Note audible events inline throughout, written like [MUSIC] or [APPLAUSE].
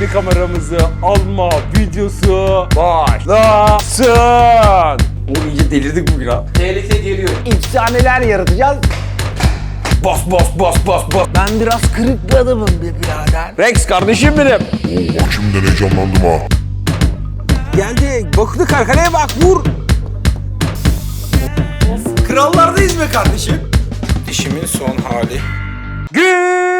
yeni kameramızı alma videosu başlasın. Oğlum iyice delirdik bugün ha. Tehlike geliyor. Efsaneler yaratacağız. Bas bas bas bas bas. Ben biraz kırık bir adamım be birader. Rex kardeşim benim. Oo bak şimdiden heyecanlandım ha. Geldi. Baktık kaleye bak vur. Krallardayız be kardeşim. Dişimin son hali. Günaydın.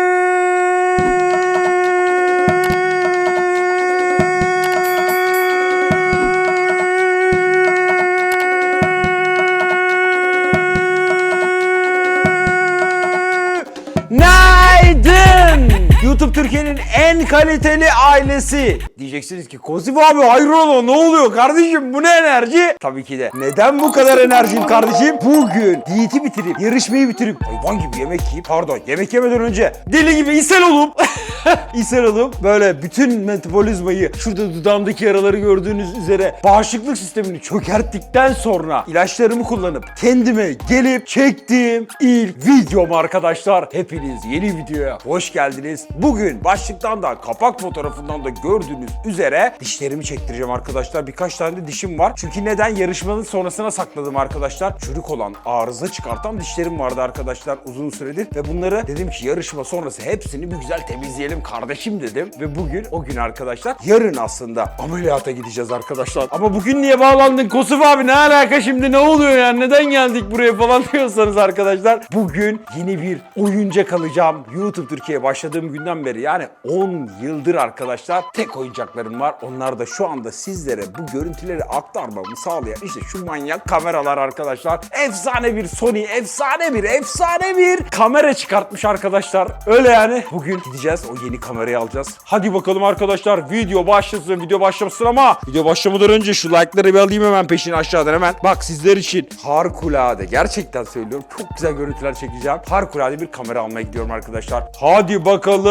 YouTube Türkiye'nin en kaliteli ailesi. Diyeceksiniz ki Kozif abi hayrola ne oluyor kardeşim bu ne enerji? Tabii ki de. Neden bu kadar enerjiyim kardeşim? Bugün diyeti bitirip yarışmayı bitirip hayvan gibi yemek yiyip pardon yemek yemeden önce deli gibi ishal olup [LAUGHS] ishal olup böyle bütün metabolizmayı şurada dudağımdaki yaraları gördüğünüz üzere bağışıklık sistemini çökerttikten sonra ilaçlarımı kullanıp kendime gelip çektiğim ilk videom arkadaşlar. Hepiniz yeni videoya hoş geldiniz. Bugün başlıktan da kapak fotoğrafından da gördüğünüz üzere dişlerimi çektireceğim arkadaşlar. Birkaç tane de dişim var. Çünkü neden? Yarışmanın sonrasına sakladım arkadaşlar. Çürük olan, arıza çıkartan dişlerim vardı arkadaşlar uzun süredir. Ve bunları dedim ki yarışma sonrası hepsini bir güzel temizleyelim kardeşim dedim. Ve bugün o gün arkadaşlar yarın aslında ameliyata gideceğiz arkadaşlar. Ama bugün niye bağlandın Kosuf abi ne alaka şimdi ne oluyor yani neden geldik buraya falan [LAUGHS] diyorsanız arkadaşlar. Bugün yeni bir oyuncak alacağım. YouTube Türkiye'ye başladığım günden beri yani 10 yıldır arkadaşlar tek oyuncaklarım var. Onlar da şu anda sizlere bu görüntüleri aktarmamı sağlayan işte şu manyak kameralar arkadaşlar. Efsane bir Sony, efsane bir, efsane bir kamera çıkartmış arkadaşlar. Öyle yani. Bugün gideceğiz o yeni kamerayı alacağız. Hadi bakalım arkadaşlar video başlasın, video başlamasın ama video başlamadan önce şu like'ları bir alayım hemen peşin aşağıdan hemen. Bak sizler için harikulade gerçekten söylüyorum çok güzel görüntüler çekeceğim. Harikulade bir kamera almaya gidiyorum arkadaşlar. Hadi bakalım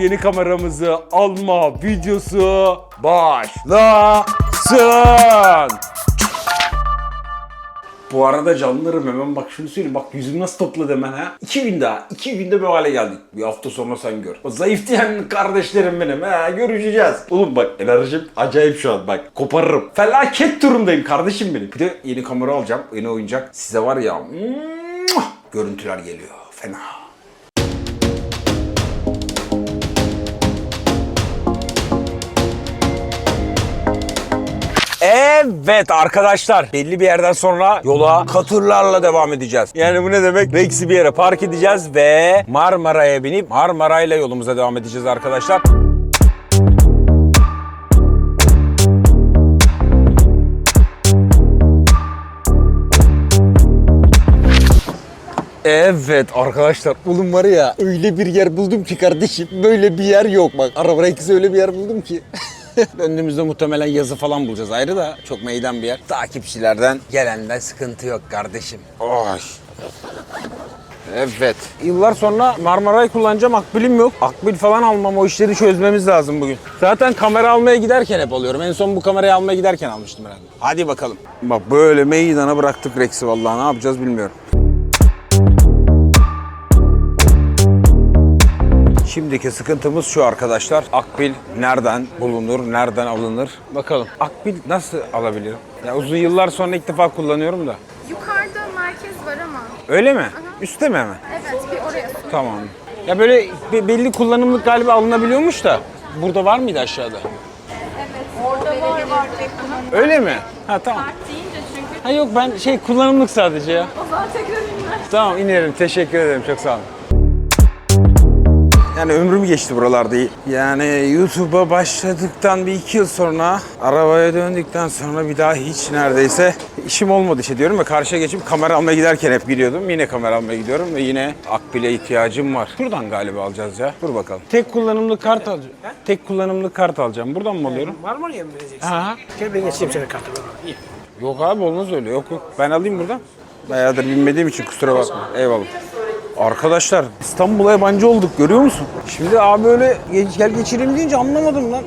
yeni kameramızı alma videosu başlasın. Bu arada canlarım hemen bak şunu söyleyeyim. Bak yüzüm nasıl topladı hemen ha. İki gün daha. iki günde bu hale geldik. Bir hafta sonra sen gör. O zayıf diyen kardeşlerim benim. Ha görüşeceğiz. Oğlum bak enerjim acayip şu an bak. Koparırım. Felaket durumdayım kardeşim benim. Bir de yeni kamera alacağım. Yeni oyuncak. Size var ya. Görüntüler geliyor. Fena. Evet arkadaşlar belli bir yerden sonra yola katırlarla devam edeceğiz. Yani bu ne demek? Rex'i bir yere park edeceğiz ve Marmara'ya binip Marmara'yla yolumuza devam edeceğiz arkadaşlar. Evet arkadaşlar oğlum var ya öyle bir yer buldum ki kardeşim böyle bir yer yok bak araba Rex'i öyle bir yer buldum ki. [LAUGHS] [LAUGHS] Döndüğümüzde muhtemelen yazı falan bulacağız ayrı da çok meydan bir yer. Takipçilerden gelenden sıkıntı yok kardeşim. Oy. Evet. Yıllar sonra Marmara'yı kullanacağım. Akbil'im yok. Akbil falan almam. O işleri çözmemiz lazım bugün. Zaten kamera almaya giderken hep alıyorum. En son bu kamerayı almaya giderken almıştım herhalde. Hadi bakalım. Bak böyle meydana bıraktık Rex'i vallahi. Ne yapacağız bilmiyorum. Şimdiki sıkıntımız şu arkadaşlar. Akbil nereden bulunur, nereden alınır? Bakalım. Akbil nasıl alabilirim? Ya uzun yıllar sonra ilk defa kullanıyorum da. Yukarıda merkez var ama. Öyle mi? Üste mi hemen? Evet bir oraya sor. Tamam. Ya böyle be- belli kullanımlık galiba alınabiliyormuş da. Burada var mıydı aşağıda? Orada var. Öyle mi? Ha tamam. Deyince çünkü Ha yok ben şey kullanımlık sadece ya. o zaman tekrar inler. Tamam inerim. Teşekkür ederim. Çok sağ olun. Yani ömrüm geçti buralarda. Yani YouTube'a başladıktan bir iki yıl sonra arabaya döndükten sonra bir daha hiç neredeyse işim olmadı işte diyorum ve karşıya geçip kamera almaya giderken hep gidiyordum. Yine kamera almaya gidiyorum ve yine akbile ihtiyacım var. Buradan galiba alacağız ya. Dur bakalım. Tek kullanımlı kart alacağım. Tek kullanımlı kart alacağım. Buradan mı alıyorum? Marmara'ya mı vereceksin? Ha. Gel ben geçeyim senin kartını. İyi. Yok abi olmaz öyle. Yok yok. Ben alayım buradan. Bayağıdır binmediğim için kusura bakma. Eyvallah. Arkadaşlar İstanbul'a yabancı olduk görüyor musun? Şimdi abi öyle geç, gel geçireyim deyince anlamadım lan.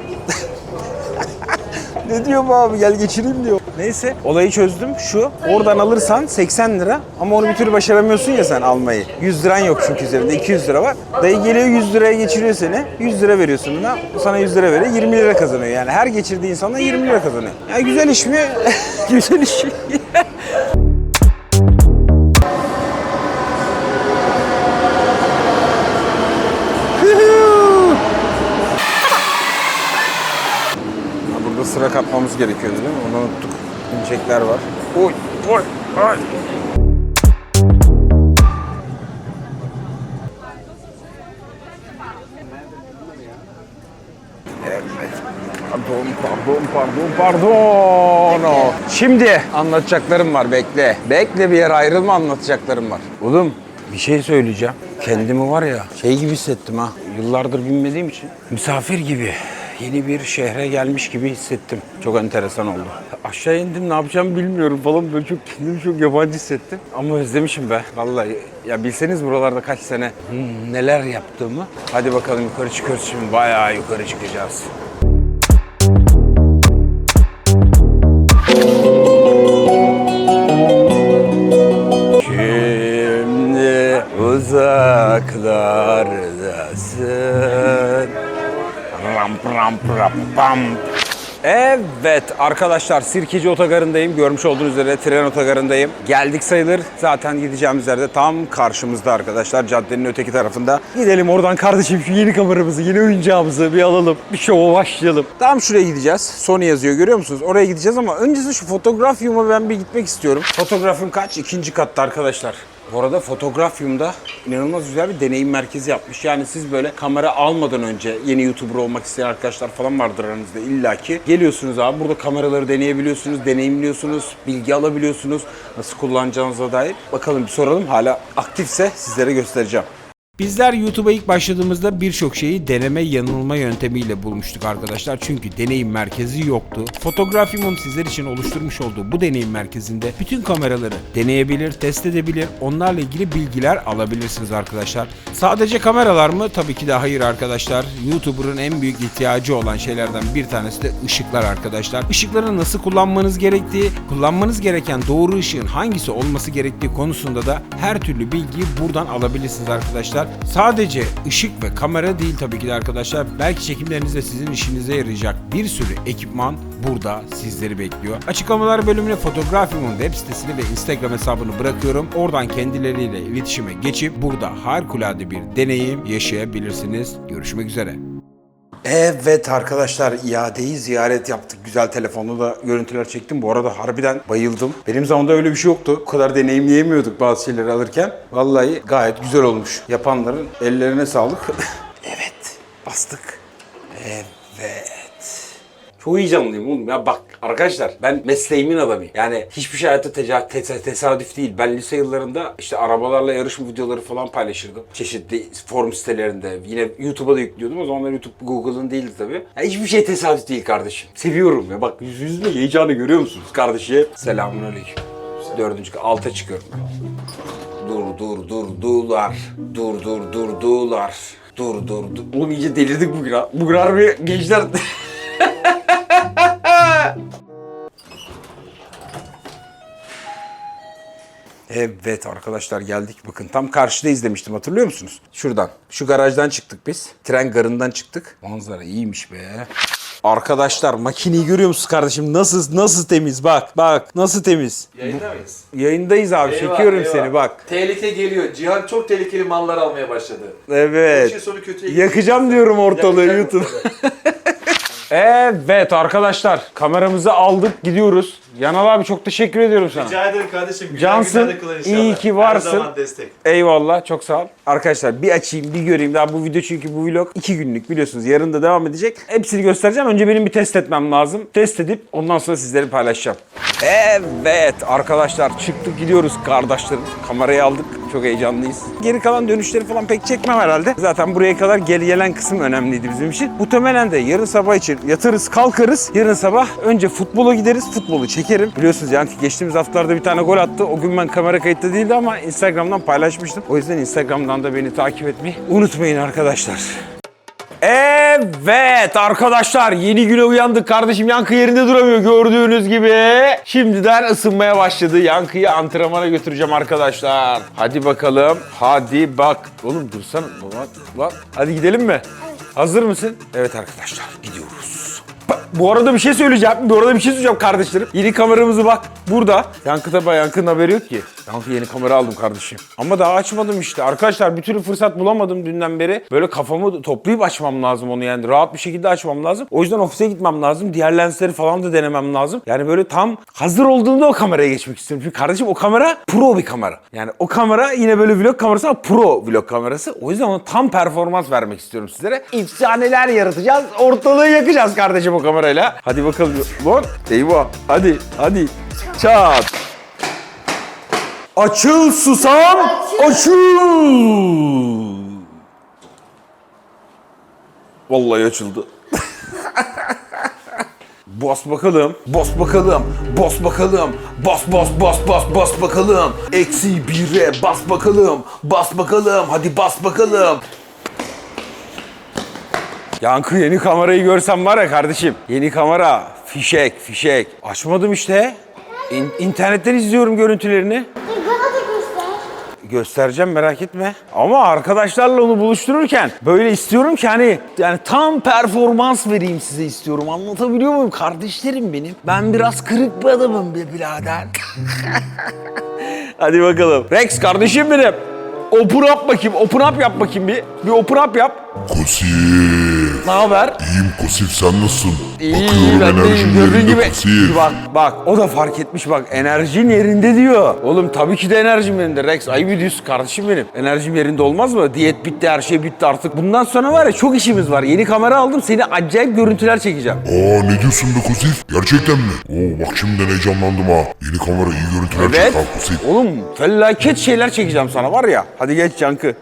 [LAUGHS] ne diyor bu abi gel geçireyim diyor. Neyse olayı çözdüm şu. Oradan alırsan 80 lira ama onu bir türlü başaramıyorsun ya sen almayı. 100 liran yok çünkü üzerinde 200 lira var. Dayı geliyor 100 liraya geçiriyor seni. 100 lira veriyorsun ona. Sana 100 lira veriyor. 20 lira kazanıyor yani. Her geçirdiği insandan 20 lira kazanıyor. Ya güzel iş mi? [LAUGHS] güzel iş sıra kapmamız gerekiyordu değil mi? Onu unuttuk. İnecekler var. Oy, oy, oy. Evet. Pardon, pardon, pardon, pardon. Şimdi anlatacaklarım var bekle. Bekle bir yer ayrılma anlatacaklarım var. Oğlum bir şey söyleyeceğim. Kendimi var ya şey gibi hissettim ha. Yıllardır binmediğim için. Misafir gibi. Yeni bir şehre gelmiş gibi hissettim. Çok enteresan oldu. Aşağı indim ne yapacağımı bilmiyorum falan böyle çok kendimi çok yabancı hissettim. Ama özlemişim be. Vallahi ya bilseniz buralarda kaç sene hmm, neler yaptığımı. Hadi bakalım yukarı çıkıyoruz şimdi. Bayağı yukarı çıkacağız. Evet arkadaşlar Sirkeci Otogarı'ndayım. Görmüş olduğunuz üzere tren otogarındayım. Geldik sayılır. Zaten gideceğimiz yerde tam karşımızda arkadaşlar. Caddenin öteki tarafında. Gidelim oradan kardeşim şu yeni kameramızı, yeni oyuncağımızı bir alalım. Bir şova başlayalım. Tam şuraya gideceğiz. Sony yazıyor görüyor musunuz? Oraya gideceğiz ama öncesi şu fotoğrafyuma ben bir gitmek istiyorum. Fotoğrafım kaç? İkinci katta arkadaşlar. Bu arada Fotografium'da inanılmaz güzel bir deneyim merkezi yapmış. Yani siz böyle kamera almadan önce yeni YouTuber olmak isteyen arkadaşlar falan vardır aranızda illaki. Geliyorsunuz abi burada kameraları deneyebiliyorsunuz, deneyimliyorsunuz, bilgi alabiliyorsunuz. Nasıl kullanacağınıza dair. Bakalım bir soralım. Hala aktifse sizlere göstereceğim. Bizler YouTube'a ilk başladığımızda birçok şeyi deneme yanılma yöntemiyle bulmuştuk arkadaşlar. Çünkü deneyim merkezi yoktu. Fotografimum sizler için oluşturmuş olduğu bu deneyim merkezinde bütün kameraları deneyebilir, test edebilir, onlarla ilgili bilgiler alabilirsiniz arkadaşlar. Sadece kameralar mı? Tabii ki de hayır arkadaşlar. YouTuber'ın en büyük ihtiyacı olan şeylerden bir tanesi de ışıklar arkadaşlar. Işıkları nasıl kullanmanız gerektiği, kullanmanız gereken doğru ışığın hangisi olması gerektiği konusunda da her türlü bilgiyi buradan alabilirsiniz arkadaşlar. Sadece ışık ve kamera değil tabii ki de arkadaşlar. Belki çekimlerinizde sizin işinize yarayacak bir sürü ekipman burada sizleri bekliyor. Açıklamalar bölümüne Fotografium'un web sitesini ve Instagram hesabını bırakıyorum. Oradan kendileriyle iletişime geçip burada harikulade bir deneyim yaşayabilirsiniz. Görüşmek üzere. Evet arkadaşlar iadeyi ziyaret yaptık. Güzel telefonla da görüntüler çektim. Bu arada harbiden bayıldım. Benim zamanımda öyle bir şey yoktu. Bu kadar deneyimleyemiyorduk bazı şeyleri alırken. Vallahi gayet güzel olmuş. Yapanların ellerine sağlık. [LAUGHS] evet bastık. Evet. Çok heyecanlıyım oğlum ya bak arkadaşlar ben mesleğimin adamıyım. Yani hiçbir şey hayatta teca- tes- tesadüf değil. Ben lise yıllarında işte arabalarla yarışma videoları falan paylaşırdım. Çeşitli forum sitelerinde. Yine YouTube'a da yüklüyordum. O zamanlar YouTube Google'ın değildi tabii. Ya hiçbir şey tesadüf değil kardeşim. Seviyorum ya bak yüz yüzünde heyecanı görüyor musunuz kardeşim? Selamun aleyküm. Dördüncü alta çıkıyorum. Dur dur dur dular. Dur dur dur dular. Dur dur dur. Oğlum iyice delirdik bugün ha. Bugün harbi gençler [LAUGHS] Evet arkadaşlar geldik. Bakın tam karşıda izlemiştim hatırlıyor musunuz? Şuradan. Şu garajdan çıktık biz. Tren garından çıktık. Manzara iyiymiş be. Arkadaşlar makineyi görüyor musunuz kardeşim? Nasıl nasıl temiz bak. Bak nasıl temiz. Yayında mıyız? Yayındayız abi. Eyvah, Çekiyorum eyvah. seni bak. Tehlike geliyor. Cihan çok tehlikeli mallar almaya başladı. Evet. işin sonu kötüye. Yakacağım diyorum ortalığı YouTube. [LAUGHS] Evet arkadaşlar kameramızı aldık gidiyoruz. Yanal abi çok teşekkür ediyorum sana. Rica ederim kardeşim. Güzel Cansın, iyi ki varsın. Her zaman destek. Eyvallah çok sağ ol. Arkadaşlar bir açayım bir göreyim. Daha bu video çünkü bu vlog iki günlük biliyorsunuz. Yarın da devam edecek. Hepsini göstereceğim. Önce benim bir test etmem lazım. Test edip ondan sonra sizleri paylaşacağım. Evet arkadaşlar çıktık gidiyoruz kardeşlerim. Kamerayı aldık. Çok heyecanlıyız. Geri kalan dönüşleri falan pek çekmem herhalde. Zaten buraya kadar geri gelen kısım önemliydi bizim için. Muhtemelen de yarın sabah için yatarız kalkarız. Yarın sabah önce futbola gideriz. Futbolu çekerim. Biliyorsunuz yani geçtiğimiz haftalarda bir tane gol attı. O gün ben kamera kayıtta değildi ama Instagram'dan paylaşmıştım. O yüzden Instagram'dan da beni takip etmeyi unutmayın arkadaşlar. Evet arkadaşlar yeni güne uyandık kardeşim yankı yerinde duramıyor gördüğünüz gibi. Şimdiden ısınmaya başladı. Yankıyı antrenmana götüreceğim arkadaşlar. Hadi bakalım. Hadi bak. Oğlum dursana. Hadi gidelim mi? Hazır mısın? Evet arkadaşlar gidiyoruz. Bu arada bir şey söyleyeceğim. Bu arada bir şey söyleyeceğim kardeşlerim. Yeni kameramızı bak burada. Yankı tabi Yankı'nın haberi yok ki. Yankı yeni kamera aldım kardeşim. Ama daha açmadım işte. Arkadaşlar bir türlü fırsat bulamadım dünden beri. Böyle kafamı toplayıp açmam lazım onu yani. Rahat bir şekilde açmam lazım. O yüzden ofise gitmem lazım. Diğer lensleri falan da denemem lazım. Yani böyle tam hazır olduğunda o kameraya geçmek istiyorum. Çünkü kardeşim o kamera pro bir kamera. Yani o kamera yine böyle vlog kamerası ama pro vlog kamerası. O yüzden ona tam performans vermek istiyorum sizlere. İfsaneler yaratacağız. Ortalığı yakacağız kardeşim o kamerayla. Hadi bakalım. Lan eyvah. Hadi hadi. Çat. Açıl susam. Açıl. Vallahi açıldı. [LAUGHS] Bas bakalım, bas bakalım, bas bakalım, bas bas bas bas bas bakalım. Eksi bire bas bakalım, bas bakalım, hadi bas bakalım. Yankı yeni kamerayı görsem var ya kardeşim. Yeni kamera, fişek, fişek. Açmadım işte. İn- internetten izliyorum görüntülerini. Bana da göster. Göstereceğim merak etme. Ama arkadaşlarla onu buluştururken böyle istiyorum ki hani yani tam performans vereyim size istiyorum. Anlatabiliyor muyum? Kardeşlerim benim. Ben biraz kırık bir adamım be birader. [LAUGHS] Hadi bakalım. Rex kardeşim benim. Open up bakayım. Open up yap bakayım bir. Bir open up yap. Kosif. Ne haber? İyiyim Kosif sen nasılsın? İyi, Bakıyorum ben de enerjin iyiyim. Gördüğün yerinde gibi. Kosif. Bak bak o da fark etmiş bak enerjin yerinde diyor. Oğlum tabii ki de enerjim yerinde Rex. Ayıp ediyorsun kardeşim benim. Enerjim yerinde olmaz mı? Diyet bitti her şey bitti artık. Bundan sonra var ya çok işimiz var. Yeni kamera aldım seni acayip görüntüler çekeceğim. Aa ne diyorsun be Kosif? Gerçekten mi? Oo bak şimdiden heyecanlandım ha. Yeni kamera iyi görüntüler Evet. çek ha Kosif. Oğlum felaket şeyler çekeceğim sana var ya. Hadi geç Cankı.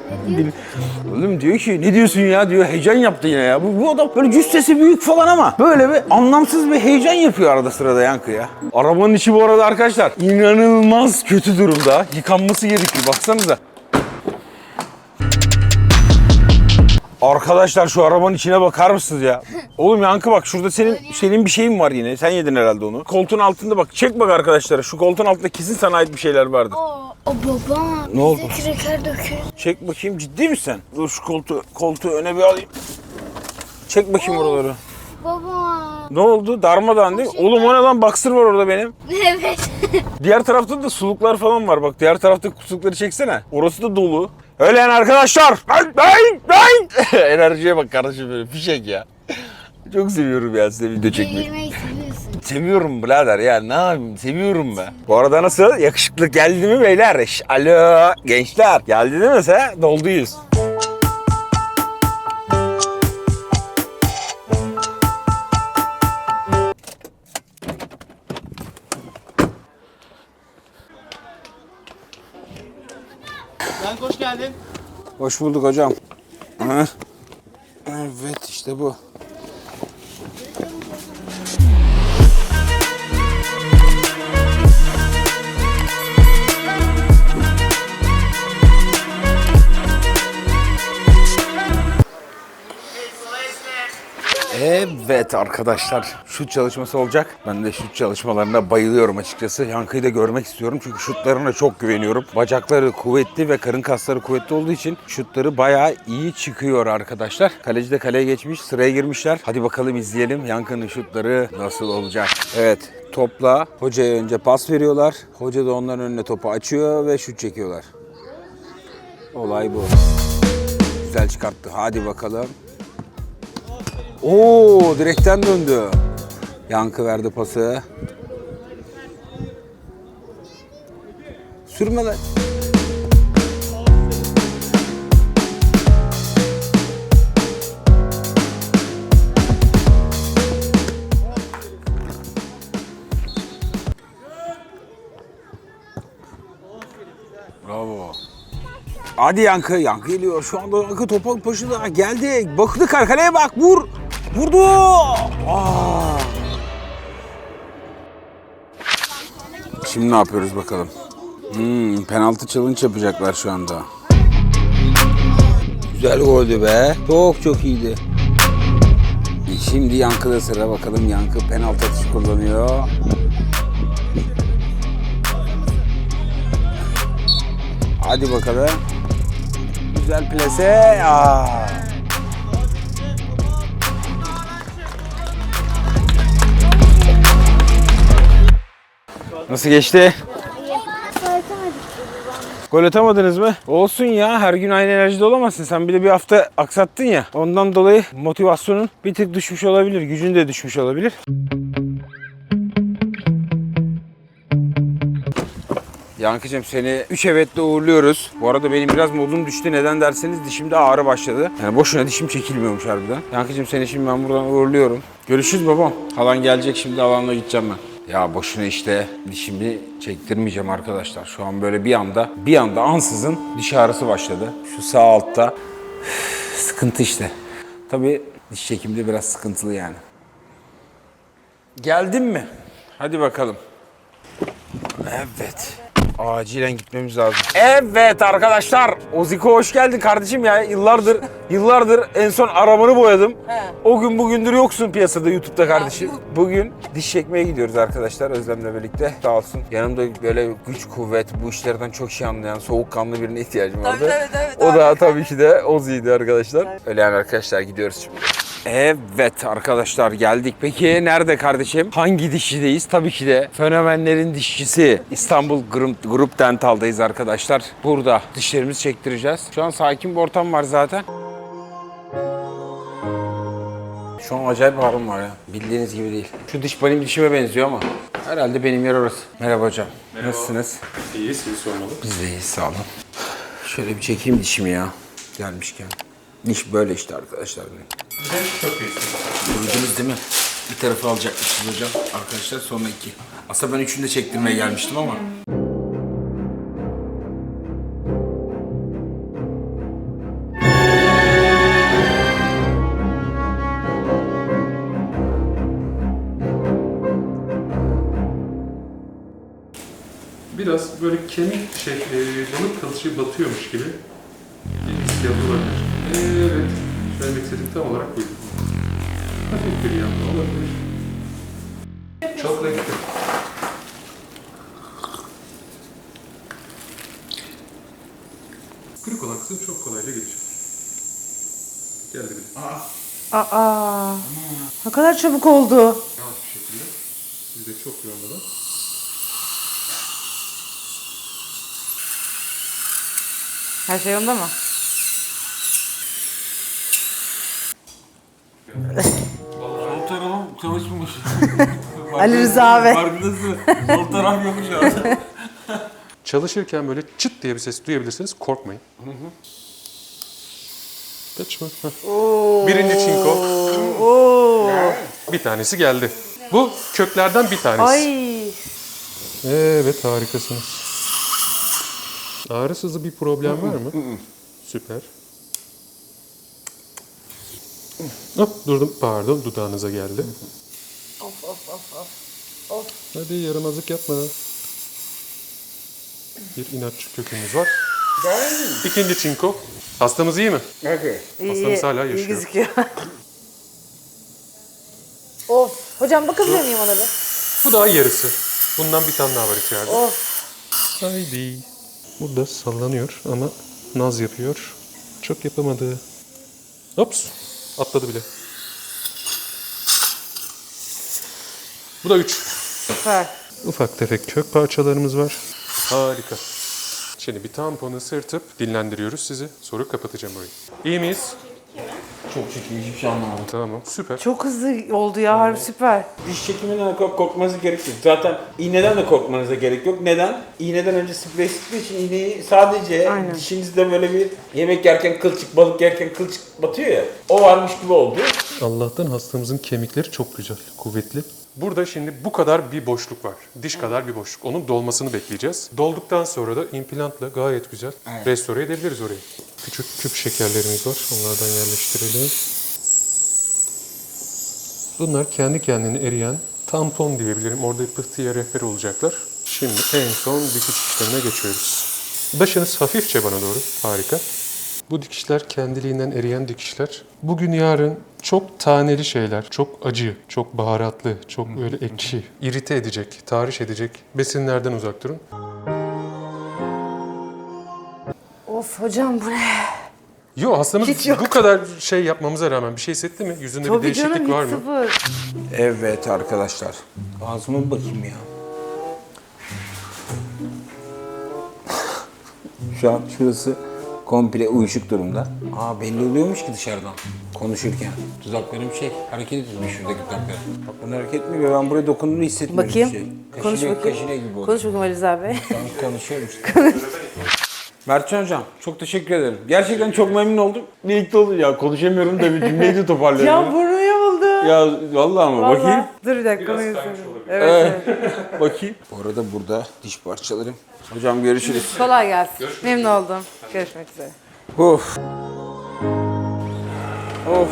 Oğlum diyor ki ne diyorsun ya diyor heyecan yaptı yine ya. Bu, bu adam böyle cüssesi büyük falan ama böyle bir anlamsız bir heyecan yapıyor arada sırada Yankı ya. Arabanın içi bu arada arkadaşlar inanılmaz kötü durumda. Yıkanması gerekiyor baksanıza. Arkadaşlar şu arabanın içine bakar mısınız ya? [LAUGHS] Oğlum Yankı bak şurada senin senin bir şeyin var yine. Sen yedin herhalde onu. Koltuğun altında bak. Çek bak arkadaşlara. Şu koltuğun altında kesin sana ait bir şeyler vardır. O, o baba. Ne oldu? Bize kraker döküyor. Çek bakayım ciddi misin? Dur şu koltuğu, koltuğu öne bir alayım. Çek bakayım oraları. Baba. Ne oldu? Darmadan değil mi? Oğlum o ne lan? Boxer var orada benim. [LAUGHS] Evet. Diğer tarafta da suluklar falan var. Bak diğer tarafta sulukları çeksene. Orası da dolu. Öyle yani arkadaşlar. Lan, lan, lan. Enerjiye bak kardeşim böyle fişek ya. Çok seviyorum ya size video çekmeyi. Seviyorsun. Seviyorum birader ya ne yapayım seviyorum be. Bu arada nasıl? Yakışıklı geldi mi beyler? Şş, Alo gençler geldi değil mi sen? Dolduyuz. hoş geldin. Hoş bulduk hocam. Evet işte bu. Evet arkadaşlar şut çalışması olacak. Ben de şut çalışmalarına bayılıyorum açıkçası. Yankıyı da görmek istiyorum çünkü şutlarına çok güveniyorum. Bacakları kuvvetli ve karın kasları kuvvetli olduğu için şutları bayağı iyi çıkıyor arkadaşlar. Kaleci de kaleye geçmiş sıraya girmişler. Hadi bakalım izleyelim Yankı'nın şutları nasıl olacak. Evet topla hocaya önce pas veriyorlar. Hoca da onların önüne topu açıyor ve şut çekiyorlar. Olay bu. Güzel çıkarttı. Hadi bakalım. Oo direkten döndü. Yankı verdi pası. Sürme lan. Bravo. Hadi Yankı. Yankı geliyor. Şu anda Yankı topa başında geldi. Bakıldı kaleye bak. Vur. Vurdu. Aa. Şimdi ne yapıyoruz bakalım. Hmm, penaltı challenge yapacaklar şu anda. Güzel goldü be. Çok çok iyiydi. Şimdi Yankı'da sıra bakalım. Yankı penaltı atışı kullanıyor. Hadi bakalım. Güzel plase. Aa. Nasıl geçti? Gol atamadınız mı? Olsun ya her gün aynı enerjide olamazsın. Sen bir de bir hafta aksattın ya. Ondan dolayı motivasyonun bir tık düşmüş olabilir. Gücün de düşmüş olabilir. Yankıcığım seni 3 evetle uğurluyoruz. Bu arada benim biraz modum düştü. Neden derseniz dişimde ağrı başladı. Yani boşuna dişim çekilmiyormuş harbiden. Yankıcığım seni şimdi ben buradan uğurluyorum. Görüşürüz babam. Halan gelecek şimdi halanla gideceğim ben. Ya boşuna işte dişimi çektirmeyeceğim arkadaşlar. Şu an böyle bir anda, bir anda ansızın diş ağrısı başladı. Şu sağ altta. Sıkıntı işte. Tabii diş çekimde biraz sıkıntılı yani. Geldin mi? Hadi bakalım. Evet. Acilen gitmemiz lazım. Evet arkadaşlar. Oziko hoş geldin kardeşim ya. Yıllardır yıllardır en son arabanı boyadım. O gün bugündür yoksun piyasada YouTube'da kardeşim. Bugün diş çekmeye gidiyoruz arkadaşlar Özlem'le birlikte. Sağ olsun. Yanımda böyle güç kuvvet bu işlerden çok şey anlayan soğukkanlı birine ihtiyacım vardı. o da tabii ki de Ozi'ydi arkadaşlar. Öyle yani arkadaşlar gidiyoruz şimdi. Evet arkadaşlar geldik. Peki nerede kardeşim? Hangi dişçideyiz? Tabii ki de fenomenlerin dişçisi İstanbul Grup, Grup Dental'dayız arkadaşlar. Burada dişlerimizi çektireceğiz. Şu an sakin bir ortam var zaten. Şu an acayip ağrım var ya. Bildiğiniz gibi değil. Şu diş benim dişime benziyor ama herhalde benim yer orası. Merhaba hocam. Nasılsınız? İyi, sizi sormalı. Biz de iyiyiz sağ olun. Şöyle bir çekeyim dişimi ya. Gelmişken. Diş böyle işte arkadaşlar. Çok iyisin. Duydunuz değil mi? Bir tarafı alacakmışız hocam. Arkadaşlar sonra iki. Aslında ben üçünü de çektirmeye gelmiştim ama. Biraz böyle kemik şey, e, balık kalıcı batıyormuş gibi bir hissiyat olabilir. Evet, söylemek istediğim tam olarak buydu. Hafif bir yanma olabilir. Çok renkli. Kırık olan kısım çok kolayca gelişir. Geldi bile. Aa, ne kadar çabuk oldu. Rahat bir şekilde. Siz de çok yormadan. Her şey yolunda mı? Sol tarafım çalışmamış. [LAUGHS] Ali Rıza abi. Farkındasın. Sol taraf yokmuş abi. [LAUGHS] Çalışırken böyle çıt diye bir ses duyabilirsiniz. Korkmayın. Kaçma. Heh. Birinci çinko. Bir tanesi geldi. Bu köklerden bir tanesi. Ay. Evet harikasınız. Ağrı sızı bir problem var mı? Süper. Hop durdum. Pardon dudağınıza geldi. Of of of of. Hadi yaramazlık yapma. Bir inatçı kökümüz var. İkinci çinko. Hastamız iyi mi? İyi, Hastamız hala iyi yaşıyor. gözüküyor. [LAUGHS] of. Hocam bakabilir miyim ona bir? Bu daha yarısı. Bundan bir tane daha var içeride. Of. Haydi. Burada sallanıyor ama naz yapıyor. Çok yapamadı. Ops. Atladı bile. Bu da 3. Süper. Ufak tefek kök parçalarımız var. Harika. Şimdi bir tamponu sırtıp dinlendiriyoruz sizi. Sonra kapatacağım orayı. İyi miyiz? Çok şükür hiçbir şey anlamadım. Tamam. Süper. Çok hızlı oldu ya. Harbi süper. Diş çekiminden kork- korkmanıza gerek yok. Zaten iğneden de korkmanıza gerek yok. Neden? İğneden önce sprey sıktığı için iğneyi sadece Aynen. dişinizde böyle bir yemek yerken kılçık, balık yerken kılçık batıyor ya. O varmış gibi oldu. Allah'tan hastamızın kemikleri çok güzel, kuvvetli. Burada şimdi bu kadar bir boşluk var. Diş kadar bir boşluk. Onun dolmasını bekleyeceğiz. Dolduktan sonra da implantla gayet güzel restore edebiliriz orayı. Küçük küp şekerlerimiz var. Onlardan yerleştirelim. Bunlar kendi kendine eriyen tampon diyebilirim. Orada pıhtıya rehber olacaklar. Şimdi en son dikiş işlemine geçiyoruz. Başınız hafifçe bana doğru. Harika. Bu dikişler kendiliğinden eriyen dikişler. Bugün yarın çok taneli şeyler, çok acı, çok baharatlı, çok öyle ekşi, irite edecek, tahriş edecek besinlerden uzak durun. Of hocam bu ne? Yo hastamız Hiç yok. bu kadar şey yapmamıza rağmen bir şey hissetti mi? Yüzünde bir Tabii değişiklik canım var hiç mı? sıfır. Evet arkadaşlar. Ağzıma bir bakayım ya. Şu an şurası komple uyuşuk durumda. Aa belli oluyormuş ki dışarıdan konuşurken. Dudaklarım şey hareket etmiş şuradaki dudaklarım. Bak bunu hareket etmiyor. Ben buraya dokunduğunu hissetmiyorum. Bakayım. Şey. Kaşine, Konuş bakayım. Kaşine gibi oldu. Konuş bakayım Ali Rıza Bey. Ben [LAUGHS] konuşuyorum işte. Mertcan Hocam çok teşekkür ederim. Gerçekten çok memnun oldum. Birlikte oldu ya konuşamıyorum da bir cümleyi de [LAUGHS] toparlıyorum. ya burnu yamuldu. Ya vallahi ama Vallahi. bakayım. Dur bir dakika göstereyim. Evet, evet. [LAUGHS] Bakayım. Bu arada burada diş parçalarım. Hocam görüşürüz. Kolay gelsin. Memnun oldum. Görüşmek üzere. Of. Of.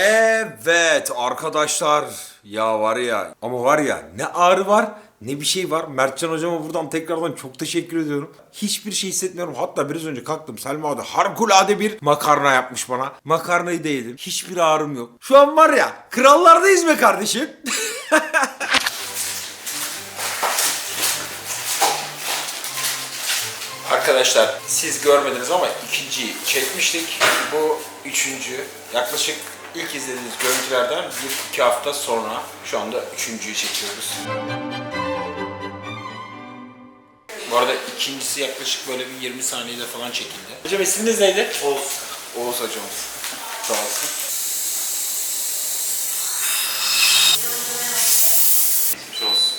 Evet arkadaşlar. Ya var ya ama var ya ne ağrı var ne bir şey var. Mertcan hocama buradan tekrardan çok teşekkür ediyorum. Hiçbir şey hissetmiyorum. Hatta biraz önce kalktım Selma da harikulade bir makarna yapmış bana. Makarnayı da yedim. Hiçbir ağrım yok. Şu an var ya krallardayız be kardeşim. [LAUGHS] Arkadaşlar siz görmediniz ama ikinciyi çekmiştik. Bu üçüncü. Yaklaşık ilk izlediğiniz görüntülerden bir iki hafta sonra şu anda üçüncüyü çekiyoruz. Bu arada ikincisi yaklaşık böyle bir 20 saniyede falan çekildi. Hocam isminiz neydi? Oğuz. Oğuz hocamız. Sağ olsun. Geçmiş olsun.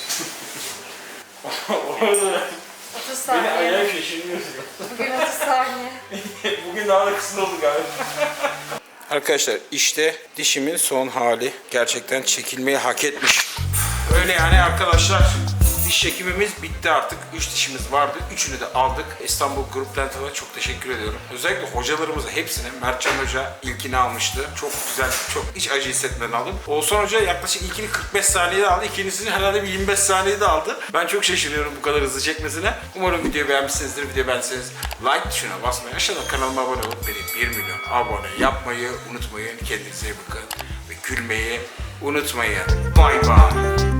[LAUGHS] 30 saniye. şaşırıyorsun. Bugün 30 saniye. [LAUGHS] Bugün daha da kısa oldu galiba. Arkadaşlar işte dişimin son hali. Gerçekten çekilmeyi hak etmiş. Öyle yani arkadaşlar. Diş çekimimiz bitti artık. 3 dişimiz vardı. Üçünü de aldık. İstanbul Grup Dental'a çok teşekkür ediyorum. Özellikle hocalarımıza hepsine. Mertcan Hoca ilkini almıştı. Çok güzel, çok hiç acı hissetmeden aldım. Oğuzhan Hoca yaklaşık ilkini 45 saniyede aldı. İkincisini herhalde bir 25 saniyede aldı. Ben çok şaşırıyorum bu kadar hızlı çekmesine. Umarım videoyu beğenmişsinizdir. Video beğendiyseniz like tuşuna basmayı, aşağıdan kanalıma abone olup beni 1 milyon abone yapmayı unutmayın. Kendinize iyi bakın ve gülmeyi unutmayın. Bye bye.